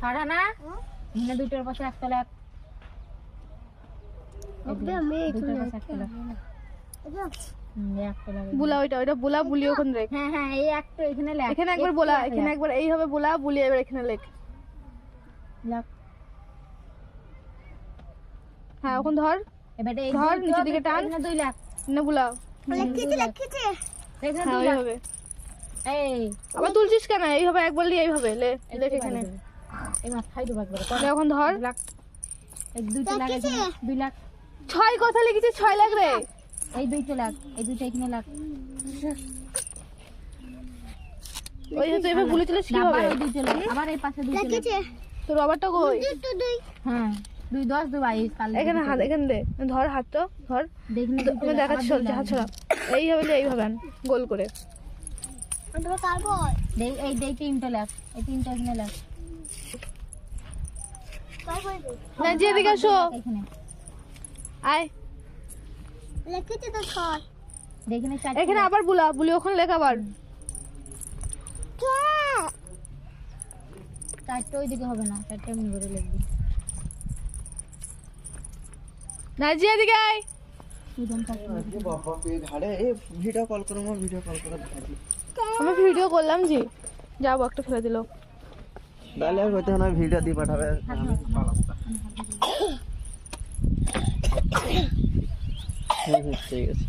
ছাড়া না? দুটোর পাশে একটা লাখ বুলা ওইটা ওইটা বুলা বুলি ওখানে রেখ হ্যাঁ হ্যাঁ এই একটা এখানে লাখ এখানে একবার বলা এখানে একবার এইভাবে বলা বুলি এবার এখানে লেখ। লাখ হ্যাঁ ওখানে ধর। এবার এই ধর, নিচের দিকে টান। এখানে দুই লাখ না বুলা। এখানে দুই লাখ এই। আবার তুলছিস কেন? এইভাবে একবার দিয়ে এইভাবে লে লেখ এখানে। এখন ধর। দুই লাখ। ছয় কথা লিখেছিস ছয় লাখ রে এই দুইটা লাখ এই দুইটা এখানে লাখ ওই লাখ আবার এই পাশে দুইটা লাখ তোর রবারটা কই? হ্যাঁ দুই দশ দুই বাইশ এখানে হাত এখানে দে। ধর ধর। চলছে হাত ছড়া এইভাবে আন গোল করে। দেই এই দেই তিনটা লাখ এই তিনটা এখানে লাখ না যে এদিকে আসো। আয়। না চারটে এখানে আবার বুলা বুলি ওখানে লেখ আবার। চারটে ওইদিকে হবে না চারটে এমনি করে লিখবি। না যে এদিকে আয়। কল ভিডিও করলাম জি। যাব একটা ফেলে দিল। তাহলে আর হতে না ভিডিও দিয়ে পাঠাবে। হুম হুম ঠিক আছে।